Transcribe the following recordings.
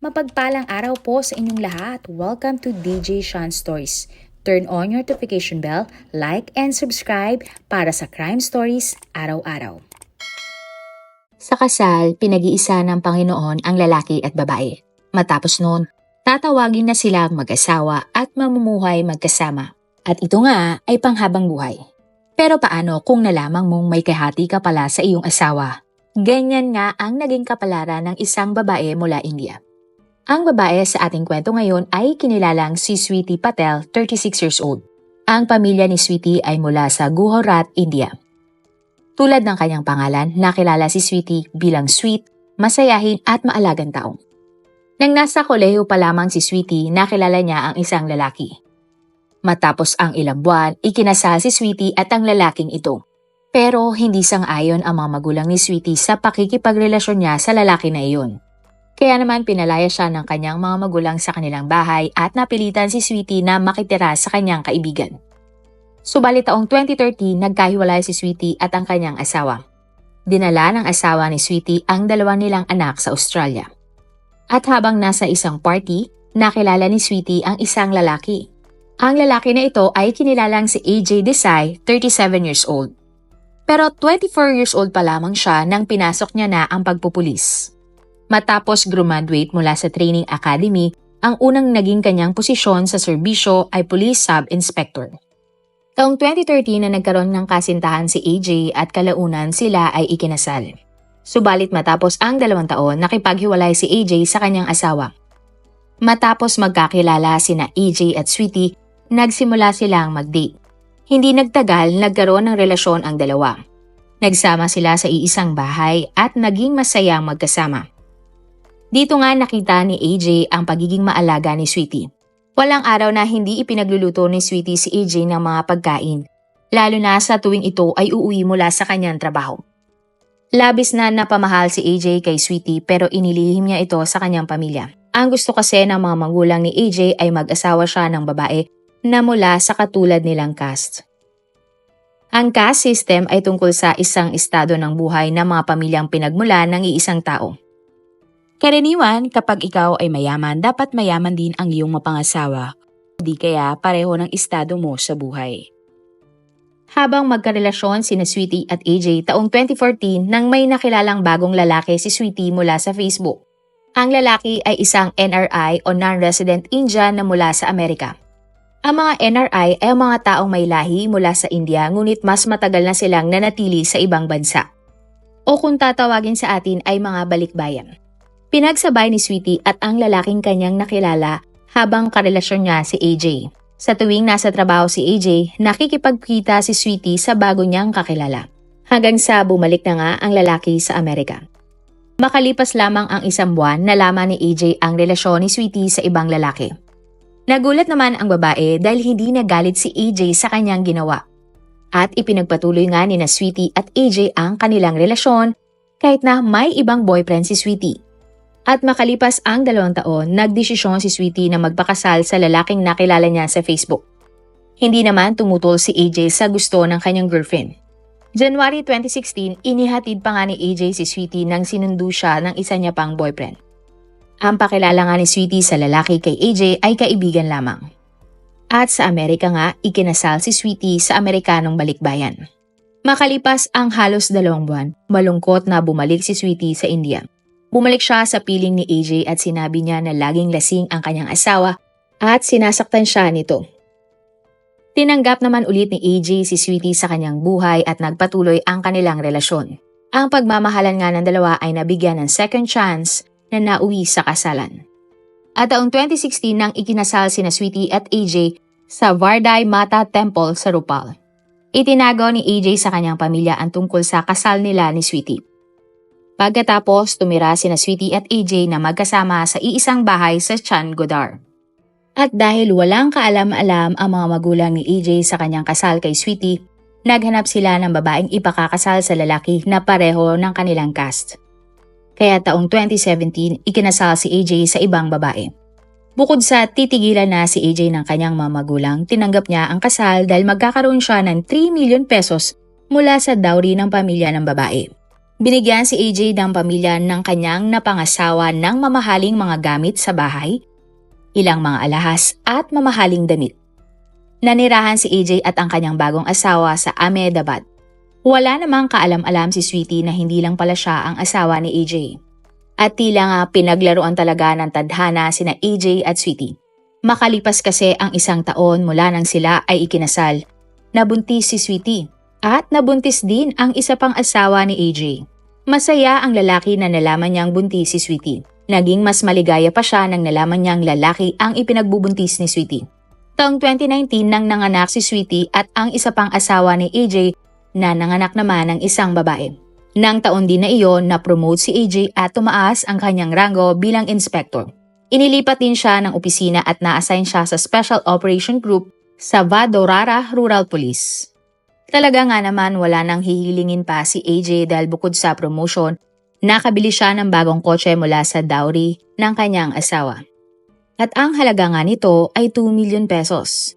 Mapagpalang araw po sa inyong lahat. Welcome to DJ Sean Stories. Turn on your notification bell, like and subscribe para sa crime stories araw-araw. Sa kasal, pinag-iisa ng Panginoon ang lalaki at babae. Matapos noon, tatawagin na silang mag-asawa at mamumuhay magkasama. At ito nga ay panghabang buhay. Pero paano kung nalamang mong may kahati ka pala sa iyong asawa? Ganyan nga ang naging kapalaran ng isang babae mula India. Ang babae sa ating kwento ngayon ay kinilalang si Sweetie Patel, 36 years old. Ang pamilya ni Sweetie ay mula sa Gujarat, India. Tulad ng kanyang pangalan, nakilala si Sweetie bilang sweet, masayahin at maalagang tao. Nang nasa kolehiyo pa lamang si Sweetie, nakilala niya ang isang lalaki. Matapos ang ilang buwan, ikinasal si Sweetie at ang lalaking ito. Pero hindi sang-ayon ang mga magulang ni Sweetie sa pakikipagrelasyon niya sa lalaki na iyon. Kaya naman pinalaya siya ng kanyang mga magulang sa kanilang bahay at napilitan si Sweetie na makitira sa kanyang kaibigan. Subalit taong 2013, nagkahiwalay si Sweetie at ang kanyang asawa. Dinala ng asawa ni Sweetie ang dalawa nilang anak sa Australia. At habang nasa isang party, nakilala ni Sweetie ang isang lalaki. Ang lalaki na ito ay kinilalang si AJ Desai, 37 years old. Pero 24 years old pa lamang siya nang pinasok niya na ang pagpupulis. Matapos graduate mula sa training academy, ang unang naging kanyang posisyon sa serbisyo ay police sub-inspector. Taong 2013 na nagkaroon ng kasintahan si AJ at kalaunan sila ay ikinasal. Subalit matapos ang dalawang taon, nakipaghiwalay si AJ sa kanyang asawa. Matapos magkakilala sina AJ at Sweetie, nagsimula silang mag-date. Hindi nagtagal, nagkaroon ng relasyon ang dalawa. Nagsama sila sa iisang bahay at naging masayang magkasama. Dito nga nakita ni AJ ang pagiging maalaga ni Sweetie. Walang araw na hindi ipinagluluto ni Sweetie si AJ ng mga pagkain, lalo na sa tuwing ito ay uuwi mula sa kanyang trabaho. Labis na napamahal si AJ kay Sweetie pero inilihim niya ito sa kanyang pamilya. Ang gusto kasi ng mga magulang ni AJ ay mag-asawa siya ng babae na mula sa katulad nilang cast. Ang caste system ay tungkol sa isang estado ng buhay ng mga pamilyang pinagmula ng iisang tao. Karaniwan, kapag ikaw ay mayaman, dapat mayaman din ang iyong mapangasawa. Di kaya pareho ng estado mo sa buhay. Habang magkarelasyon sina Sweetie at AJ taong 2014 nang may nakilalang bagong lalaki si Sweetie mula sa Facebook. Ang lalaki ay isang NRI o non-resident Indian na mula sa Amerika. Ang mga NRI ay mga taong may lahi mula sa India ngunit mas matagal na silang nanatili sa ibang bansa. O kung tatawagin sa atin ay mga balikbayan. Pinagsabay ni Sweetie at ang lalaking kanyang nakilala habang karelasyon niya si AJ. Sa tuwing nasa trabaho si AJ, nakikipagkita si Sweetie sa bago niyang kakilala. Hanggang sa bumalik na nga ang lalaki sa Amerika. Makalipas lamang ang isang buwan, nalaman ni AJ ang relasyon ni Sweetie sa ibang lalaki. Nagulat naman ang babae dahil hindi nagalit si AJ sa kanyang ginawa. At ipinagpatuloy nga ni na Sweetie at AJ ang kanilang relasyon kahit na may ibang boyfriend si Sweetie. At makalipas ang dalawang taon, nagdesisyon si Sweetie na magpakasal sa lalaking nakilala niya sa Facebook. Hindi naman tumutol si AJ sa gusto ng kanyang girlfriend. January 2016, inihatid pa nga ni AJ si Sweetie nang sinundo siya ng isa niya pang boyfriend. Ang pakilala nga ni Sweetie sa lalaki kay AJ ay kaibigan lamang. At sa Amerika nga, ikinasal si Sweetie sa Amerikanong balikbayan. Makalipas ang halos dalawang buwan, malungkot na bumalik si Sweetie sa India. Bumalik siya sa piling ni AJ at sinabi niya na laging lasing ang kanyang asawa at sinasaktan siya nito. Tinanggap naman ulit ni AJ si Sweetie sa kanyang buhay at nagpatuloy ang kanilang relasyon. Ang pagmamahalan nga ng dalawa ay nabigyan ng second chance na nauwi sa kasalan. At taong 2016 nang ikinasal sina Sweetie at AJ sa Vardai Mata Temple sa Rupal. Itinago ni AJ sa kanyang pamilya ang tungkol sa kasal nila ni Sweetie. Pagkatapos, tumira sina Sweetie at AJ na magkasama sa iisang bahay sa Chan Godar. At dahil walang kaalam-alam ang mga magulang ni AJ sa kanyang kasal kay Sweetie, naghanap sila ng babaeng ipakakasal sa lalaki na pareho ng kanilang cast. Kaya taong 2017, ikinasal si AJ sa ibang babae. Bukod sa titigilan na si AJ ng kanyang mga magulang, tinanggap niya ang kasal dahil magkakaroon siya ng 3 million pesos mula sa dowry ng pamilya ng babae. Binigyan si AJ ng pamilya ng kanyang napangasawa ng mamahaling mga gamit sa bahay, ilang mga alahas at mamahaling damit. Nanirahan si AJ at ang kanyang bagong asawa sa Ahmedabad. Wala namang kaalam-alam si Sweetie na hindi lang pala siya ang asawa ni AJ. At tila nga pinaglaruan talaga ng tadhana sina AJ at Sweetie. Makalipas kasi ang isang taon mula nang sila ay ikinasal. Nabuntis si Sweetie at nabuntis din ang isa pang asawa ni AJ. Masaya ang lalaki na nalaman niyang buntis si Sweetie. Naging mas maligaya pa siya nang nalaman niyang lalaki ang ipinagbubuntis ni Sweetie. Taong 2019 nang nanganak si Sweetie at ang isa pang asawa ni AJ na nanganak naman ng isang babae. Nang taon din na iyon na-promote si AJ at tumaas ang kanyang rango bilang inspector. Inilipat din siya ng opisina at na-assign siya sa Special Operation Group sa Vadorara Rural Police. Talaga nga naman wala nang hihilingin pa si AJ dahil bukod sa promotion, nakabili siya ng bagong kotse mula sa dowry ng kanyang asawa. At ang halaga nga nito ay 2 million pesos.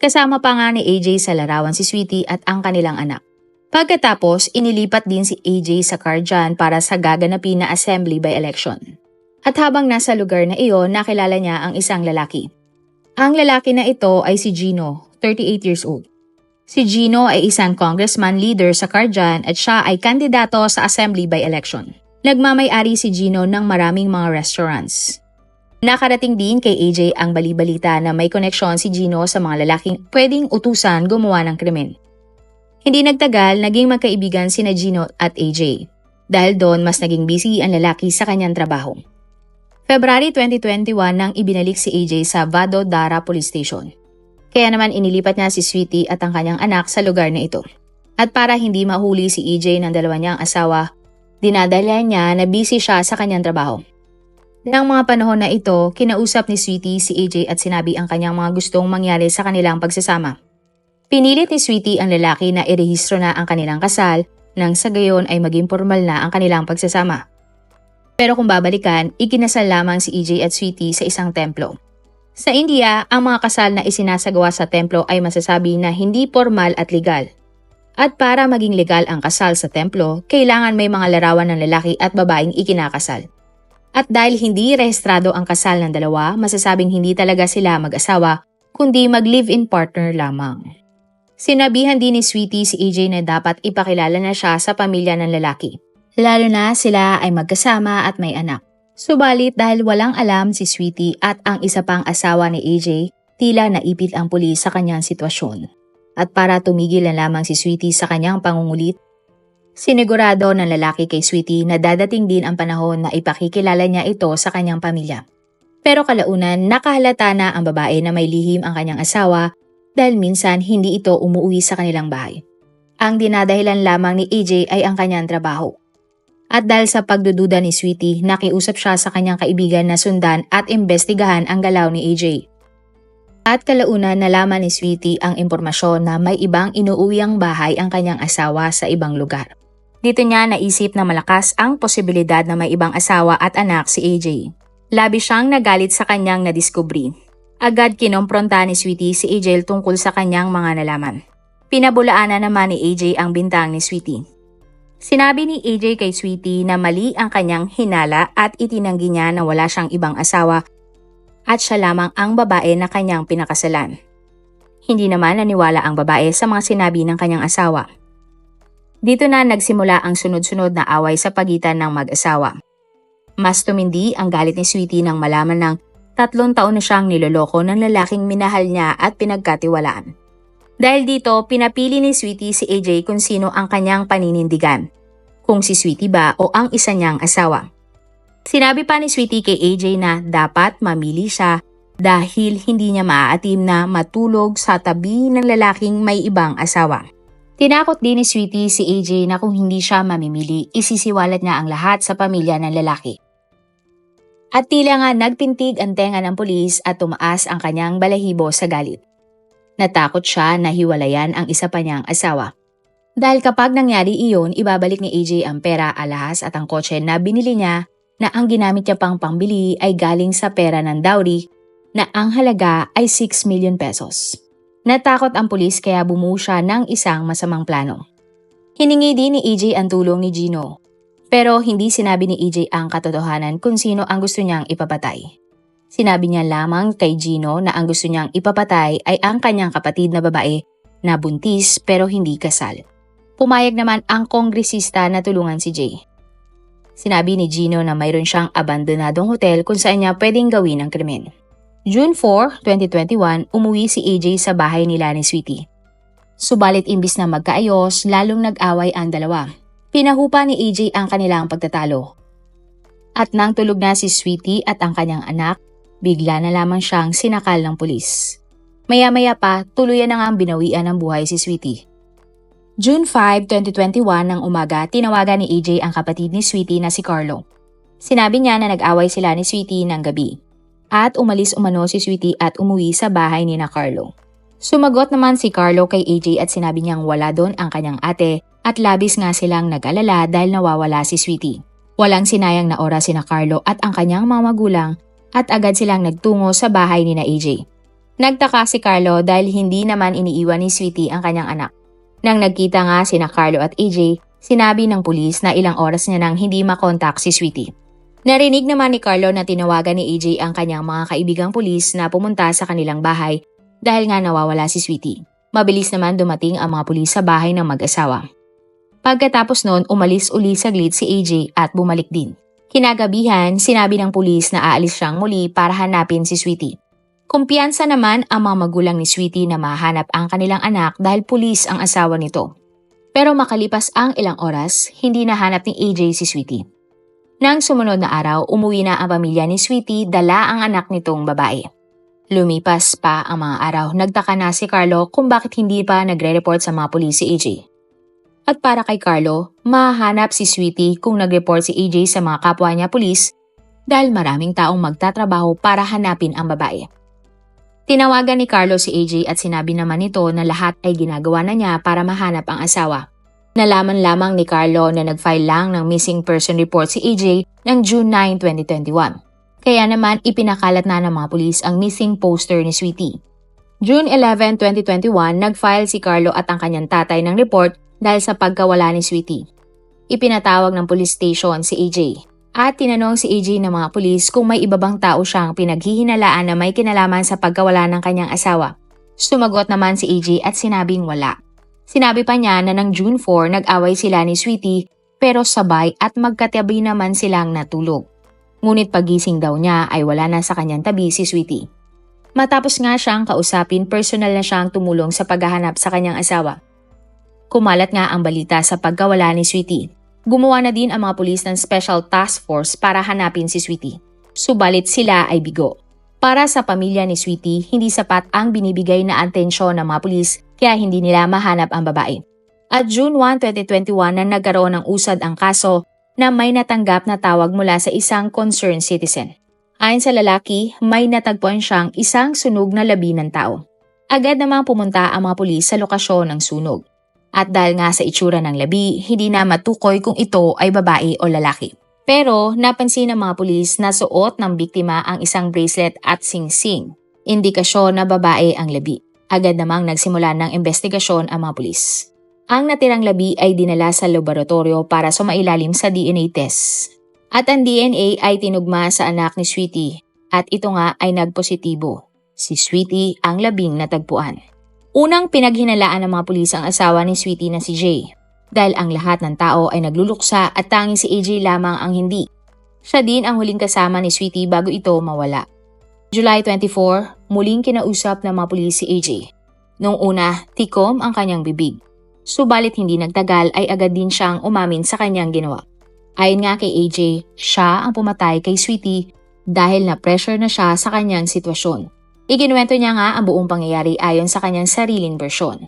Kasama pa nga ni AJ sa larawan si Sweetie at ang kanilang anak. Pagkatapos, inilipat din si AJ sa Carjan para sa gaganapin na assembly by election. At habang nasa lugar na iyon, nakilala niya ang isang lalaki. Ang lalaki na ito ay si Gino, 38 years old. Si Gino ay isang congressman leader sa Carjan at siya ay kandidato sa assembly by election. Nagmamay-ari si Gino ng maraming mga restaurants. Nakarating din kay AJ ang balibalita na may koneksyon si Gino sa mga lalaking pwedeng utusan gumawa ng krimen. Hindi nagtagal, naging magkaibigan sina Gino at AJ. Dahil doon, mas naging busy ang lalaki sa kanyang trabaho. February 2021 nang ibinalik si AJ sa Vado Dara Police Station. Kaya naman inilipat niya si Sweetie at ang kanyang anak sa lugar na ito. At para hindi mahuli si AJ ng dalawa niyang asawa, dinadala niya na busy siya sa kanyang trabaho. Nang mga panahon na ito, kinausap ni Sweetie si AJ at sinabi ang kanyang mga gustong mangyari sa kanilang pagsasama. Pinilit ni Sweetie ang lalaki na irehistro na ang kanilang kasal nang sa gayon ay maging formal na ang kanilang pagsasama. Pero kung babalikan, ikinasal lamang si EJ at Sweetie sa isang templo. Sa India, ang mga kasal na isinasagawa sa templo ay masasabi na hindi formal at legal. At para maging legal ang kasal sa templo, kailangan may mga larawan ng lalaki at babaeng ikinakasal. At dahil hindi rehistrado ang kasal ng dalawa, masasabing hindi talaga sila mag-asawa, kundi mag-live-in partner lamang. Sinabihan din ni Sweetie si AJ na dapat ipakilala na siya sa pamilya ng lalaki lalo na sila ay magkasama at may anak. Subalit dahil walang alam si Sweetie at ang isa pang asawa ni AJ, tila naipit ang pulis sa kanyang sitwasyon. At para tumigil na lamang si Sweetie sa kanyang pangungulit, sinigurado ng lalaki kay Sweetie na dadating din ang panahon na ipakikilala niya ito sa kanyang pamilya. Pero kalaunan, nakahalata na ang babae na may lihim ang kanyang asawa dahil minsan hindi ito umuwi sa kanilang bahay. Ang dinadahilan lamang ni AJ ay ang kanyang trabaho. At dahil sa pagdududa ni Sweetie, nakiusap siya sa kanyang kaibigan na sundan at imbestigahan ang galaw ni AJ. At kalaunan nalaman ni Sweetie ang impormasyon na may ibang inuuwiang bahay ang kanyang asawa sa ibang lugar. Dito niya naisip na malakas ang posibilidad na may ibang asawa at anak si AJ. Labi siyang nagalit sa kanyang nadiskubri. Agad kinompronta ni Sweetie si AJ tungkol sa kanyang mga nalaman. Pinabulaanan naman ni AJ ang bintang ni Sweetie. Sinabi ni AJ kay Sweetie na mali ang kanyang hinala at itinanggi niya na wala siyang ibang asawa at siya lamang ang babae na kanyang pinakasalan. Hindi naman naniwala ang babae sa mga sinabi ng kanyang asawa. Dito na nagsimula ang sunod-sunod na away sa pagitan ng mag-asawa. Mas tumindi ang galit ni Sweetie nang malaman ng tatlong taon na siyang niloloko ng lalaking minahal niya at pinagkatiwalaan. Dahil dito, pinapili ni Sweetie si AJ kung sino ang kanyang paninindigan. Kung si Sweetie ba o ang isa niyang asawa. Sinabi pa ni Sweetie kay AJ na dapat mamili siya dahil hindi niya maaatim na matulog sa tabi ng lalaking may ibang asawa. Tinakot din ni Sweetie si AJ na kung hindi siya mamimili, isisiwalat niya ang lahat sa pamilya ng lalaki. At tila nga nagpintig ang tenga ng pulis at tumaas ang kanyang balahibo sa galit. Natakot siya na hiwalayan ang isa pa niyang asawa. Dahil kapag nangyari iyon, ibabalik ni AJ ang pera, alahas at ang kotse na binili niya na ang ginamit niya pang pambili ay galing sa pera ng dowry na ang halaga ay 6 million pesos. Natakot ang pulis kaya bumuo siya ng isang masamang plano. Hiningi din ni AJ ang tulong ni Gino. Pero hindi sinabi ni AJ ang katotohanan kung sino ang gusto niyang ipapatay. Sinabi niya lamang kay Gino na ang gusto niyang ipapatay ay ang kanyang kapatid na babae na buntis pero hindi kasal. Pumayag naman ang kongresista na tulungan si Jay. Sinabi ni Gino na mayroon siyang abandonadong hotel kung saan niya pwedeng gawin ang krimen. June 4, 2021, umuwi si AJ sa bahay nila ni Sweetie. Subalit imbis na magkaayos, lalong nag-away ang dalawa. Pinahupa ni AJ ang kanilang pagtatalo. At nang tulog na si Sweetie at ang kanyang anak, bigla na lamang siyang sinakal ng pulis. Maya-maya pa, tuluyan na nga ang binawian ng buhay si Sweetie. June 5, 2021 ng umaga, tinawagan ni AJ ang kapatid ni Sweetie na si Carlo. Sinabi niya na nag-away sila ni Sweetie ng gabi. At umalis umano si Sweetie at umuwi sa bahay ni na Carlo. Sumagot naman si Carlo kay AJ at sinabi niyang wala doon ang kanyang ate at labis nga silang nag-alala dahil nawawala si Sweetie. Walang sinayang na oras si na Carlo at ang kanyang mga magulang at agad silang nagtungo sa bahay ni na AJ. Nagtaka si Carlo dahil hindi naman iniiwan ni Sweetie ang kanyang anak. Nang nagkita nga sina Carlo at AJ, sinabi ng pulis na ilang oras niya nang hindi makontak si Sweetie. Narinig naman ni Carlo na tinawagan ni AJ ang kanyang mga kaibigang pulis na pumunta sa kanilang bahay dahil nga nawawala si Sweetie. Mabilis naman dumating ang mga pulis sa bahay ng mag-asawa. Pagkatapos noon, umalis uli saglit si AJ at bumalik din. Kinagabihan, sinabi ng pulis na aalis siyang muli para hanapin si Sweetie. Kumpiyansa naman ang mga magulang ni Sweetie na mahanap ang kanilang anak dahil pulis ang asawa nito. Pero makalipas ang ilang oras, hindi nahanap ni AJ si Sweetie. Nang sumunod na araw, umuwi na ang pamilya ni Sweetie dala ang anak nitong babae. Lumipas pa ang mga araw, nagtaka na si Carlo kung bakit hindi pa nagre-report sa mga pulis si AJ. At para kay Carlo, mahanap si Sweetie kung nag-report si AJ sa mga kapwa niya pulis dahil maraming taong magtatrabaho para hanapin ang babae. Tinawagan ni Carlo si AJ at sinabi naman nito na lahat ay ginagawa na niya para mahanap ang asawa. Nalaman lamang ni Carlo na nag-file lang ng missing person report si AJ ng June 9, 2021. Kaya naman ipinakalat na ng mga pulis ang missing poster ni Sweetie. June 11, 2021, nag-file si Carlo at ang kanyang tatay ng report dahil sa pagkawala ni Sweetie. Ipinatawag ng police station si AJ at tinanong si AJ ng mga pulis kung may iba bang tao siyang pinaghihinalaan na may kinalaman sa pagkawala ng kanyang asawa. Sumagot naman si AJ at sinabing wala. Sinabi pa niya na ng June 4 nag-away sila ni Sweetie pero sabay at magkatabi naman silang natulog. Ngunit pagising daw niya ay wala na sa kanyang tabi si Sweetie. Matapos nga siyang kausapin, personal na siyang tumulong sa paghahanap sa kanyang asawa. Kumalat nga ang balita sa pagkawala ni Sweetie. Gumawa na din ang mga pulis ng Special Task Force para hanapin si Sweetie. Subalit sila ay bigo. Para sa pamilya ni Sweetie, hindi sapat ang binibigay na atensyon ng mga pulis kaya hindi nila mahanap ang babae. At June 1, 2021 na nagkaroon ng usad ang kaso na may natanggap na tawag mula sa isang concerned citizen. Ayon sa lalaki, may natagpuan siyang isang sunog na labi ng tao. Agad namang pumunta ang mga pulis sa lokasyon ng sunog. At dahil nga sa itsura ng labi, hindi na matukoy kung ito ay babae o lalaki. Pero napansin ng mga pulis na suot ng biktima ang isang bracelet at sing-sing. Indikasyon na babae ang labi. Agad namang nagsimula ng investigasyon ang mga pulis. Ang natirang labi ay dinala sa laboratorio para sumailalim sa DNA test. At ang DNA ay tinugma sa anak ni Sweetie at ito nga ay nagpositibo. Si Sweetie ang labing natagpuan. Unang pinaghinalaan ng mga pulis ang asawa ni Sweetie na si Jay dahil ang lahat ng tao ay nagluluksa at tanging si AJ lamang ang hindi. Siya din ang huling kasama ni Sweetie bago ito mawala. July 24, muling kinausap ng mga pulis si AJ. Noong una, tikom ang kanyang bibig. Subalit hindi nagtagal ay agad din siyang umamin sa kanyang ginawa. Ayon nga kay AJ, siya ang pumatay kay Sweetie dahil na-pressure na siya sa kanyang sitwasyon. Iginuwento niya nga ang buong pangyayari ayon sa kanyang sariling bersyon.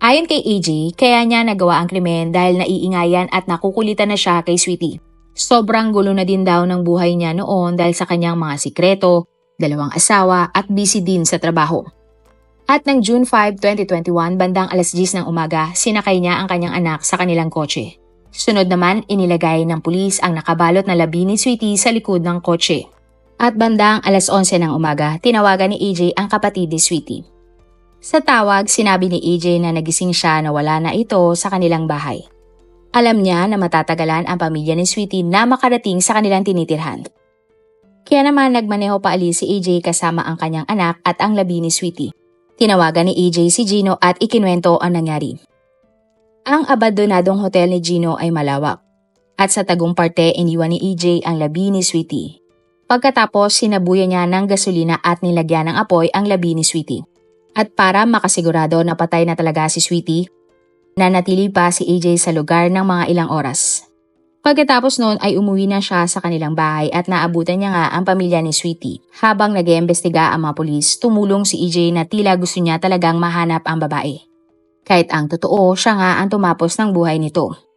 Ayon kay AJ, kaya niya nagawa ang krimen dahil naiingayan at nakukulitan na siya kay Sweetie. Sobrang gulo na din daw ng buhay niya noon dahil sa kanyang mga sikreto, dalawang asawa at busy din sa trabaho. At ng June 5, 2021, bandang alas 10 ng umaga, sinakay niya ang kanyang anak sa kanilang kotse. Sunod naman, inilagay ng pulis ang nakabalot na labi ni Sweetie sa likod ng kotse. At bandang alas 11 ng umaga, tinawagan ni AJ ang kapatid ni Sweetie. Sa tawag, sinabi ni AJ na nagising siya na wala na ito sa kanilang bahay. Alam niya na matatagalan ang pamilya ni Sweetie na makarating sa kanilang tinitirhan. Kaya naman nagmaneho pa alis si AJ kasama ang kanyang anak at ang labi ni Sweetie. Tinawagan ni AJ si Gino at ikinwento ang nangyari. Ang abandonadong hotel ni Gino ay malawak at sa tagong parte iniwan ni AJ ang labi ni Sweetie. Pagkatapos sinabuyan niya ng gasolina at nilagyan ng apoy ang labi ni Sweetie. At para makasigurado na patay na talaga si Sweetie, nanatili pa si AJ sa lugar ng mga ilang oras. Pagkatapos noon ay umuwi na siya sa kanilang bahay at naabutan niya nga ang pamilya ni Sweetie. Habang nag iimbestiga ang mga pulis, tumulong si EJ na tila gusto niya talagang mahanap ang babae. Kahit ang totoo, siya nga ang tumapos ng buhay nito.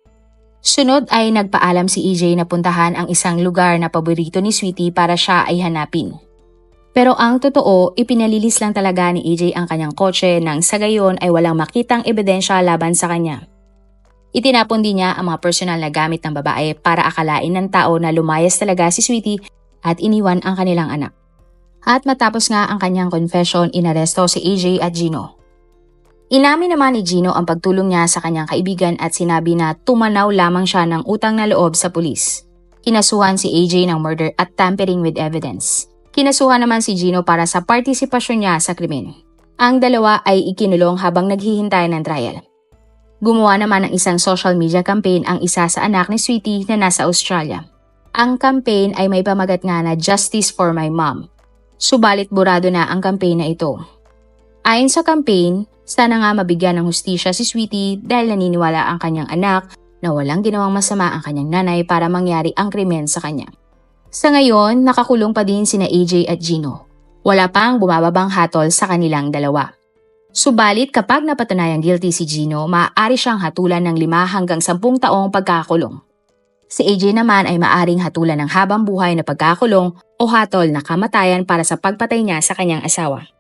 Sunod ay nagpaalam si EJ na puntahan ang isang lugar na paborito ni Sweetie para siya ay hanapin. Pero ang totoo, ipinalilis lang talaga ni EJ ang kanyang kotse nang sa gayon ay walang makitang ebidensya laban sa kanya. Itinapon din niya ang mga personal na gamit ng babae para akalain ng tao na lumayas talaga si Sweetie at iniwan ang kanilang anak. At matapos nga ang kanyang confession, inaresto si AJ at Gino. Inamin naman ni Gino ang pagtulong niya sa kanyang kaibigan at sinabi na tumanaw lamang siya ng utang na loob sa pulis. Kinasuhan si AJ ng murder at tampering with evidence. Kinasuhan naman si Gino para sa partisipasyon niya sa krimen. Ang dalawa ay ikinulong habang naghihintay ng trial. Gumawa naman ng isang social media campaign ang isa sa anak ni Sweetie na nasa Australia. Ang campaign ay may pamagat nga na Justice for My Mom. Subalit burado na ang campaign na ito. Ayon sa campaign, sana nga mabigyan ng hustisya si Sweetie dahil naniniwala ang kanyang anak na walang ginawang masama ang kanyang nanay para mangyari ang krimen sa kanya. Sa ngayon, nakakulong pa din sina AJ at Gino. Wala pang bumababang hatol sa kanilang dalawa. Subalit kapag napatunayang guilty si Gino, maaari siyang hatulan ng 5 hanggang 10 taong pagkakulong. Si AJ naman ay maaring hatulan ng habang buhay na pagkakulong o hatol na kamatayan para sa pagpatay niya sa kanyang asawa.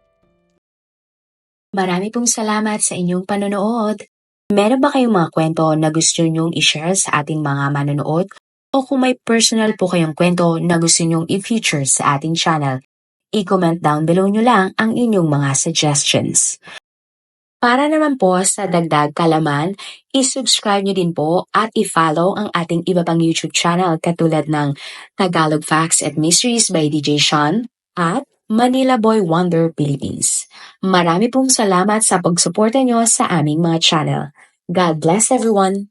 Marami pong salamat sa inyong panonood. Meron ba kayong mga kwento na gusto nyong i-share sa ating mga manonood? O kung may personal po kayong kwento na gusto nyong i-feature sa ating channel, i-comment down below nyo lang ang inyong mga suggestions. Para naman po sa dagdag kalaman, i-subscribe nyo din po at i-follow ang ating iba pang YouTube channel katulad ng Tagalog Facts and Mysteries by DJ Sean at Manila Boy Wonder Philippines. Marami pong salamat sa pagsuporta nyo sa aming mga channel. God bless everyone!